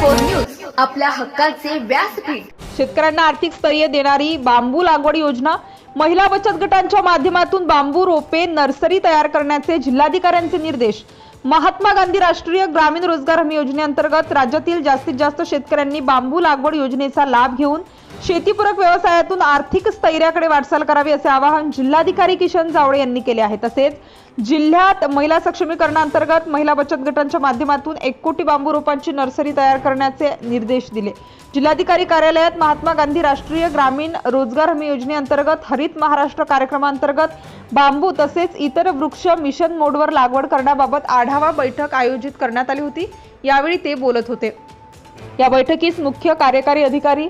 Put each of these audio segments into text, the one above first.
Four news आपल्या हक्काचे व्यासपीठ. शेतकऱ्यांना आर्थिक स्थैर्य देणारी बांबू लागवड योजना महिला बचत गटांच्या माध्यमातून बांबू रोपे नर्सरी तयार करण्याचे जिल्हाधिकाऱ्यांचे निर्देश. महात्मा गांधी राष्ट्रीय ग्रामीण रोजगार हमी योजनेअंतर्गत राज्यातील जास्तीत जास्त शेतकऱ्यांनी बांबू लागवड योजनेचा लाभ घेऊन शेतीपूरक व्यवसायातून आर्थिक स्थैर्याकडे वाटचाल करावी असे आवाहन जिल्हाधिकारी किशन जावळे यांनी केले आहे. तसेच जिल्ह्यात महिला सक्षमीकरणाअंतर्गत महिला बचत गटांच्या माध्यमातून एक कोटी बांबू रोपांची नर्सरी तयार करण्याचे निर्देश दिले. जिल्हाधिकारी कार्यालयात महात्मा गांधी राष्ट्रीय ग्रामीण रोजगार हमी योजनेअंतर्गत हरित महाराष्ट्र कार्यक्रमांतर्गत बांबू तसेच इतर वृक्ष मिशन मोडवर लागवड करण्याबाबत आढावा बैठक आयोजित करण्यात आली होती. यावेळी ते बोलत होते. या बैठकीस मुख्य कार्यकारी अधिकारी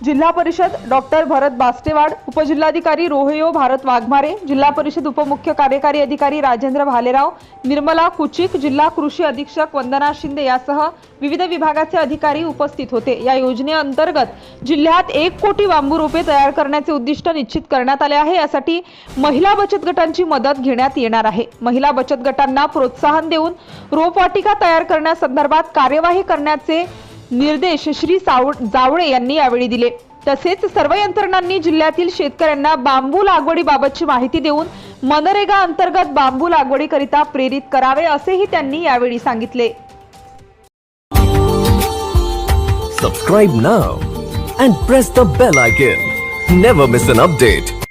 जिल्हा परिषद डॉक्टर भरत बास्टेवाड उपजिल्हाधिकारी रोहयो भारत वाघमारे जिल्हा परिषद उपमुख्य कार्यकारी अधिकारी राजेंद्र भालेराव निर्मला कुचिक जिल्हा कृषी अधीक्षक वंदना शिंदे यासह विविध विभागाचे अधिकारी उपस्थित होते. या योजनेअंतर्गत जिल्ह्यात एक कोटी बांबू रोपे तयार करण्याचे उद्दिष्ट निश्चित करण्यात आले आहे. यासाठी महिला बचत गटांची मदत घेण्यात येणार आहे. महिला बचत गटांना प्रोत्साहन देऊन रोपवाटिका तयार करण्यासंदर्भात कार्यवाही करण्याचे निर्देश श्री जावळे यांनी यावेळी दिले. तसेच सर्व यंत्रणांनी जिल्ह्यातील शेतकऱ्यांना बांबू लागवडीबाबतची माहिती देऊन मनरेगा अंतर्गत बांबू लागवडीकरिता प्रेरित करावे असेही त्यांनी यावेळी सांगितले. Subscribe now and press the bell icon never miss an update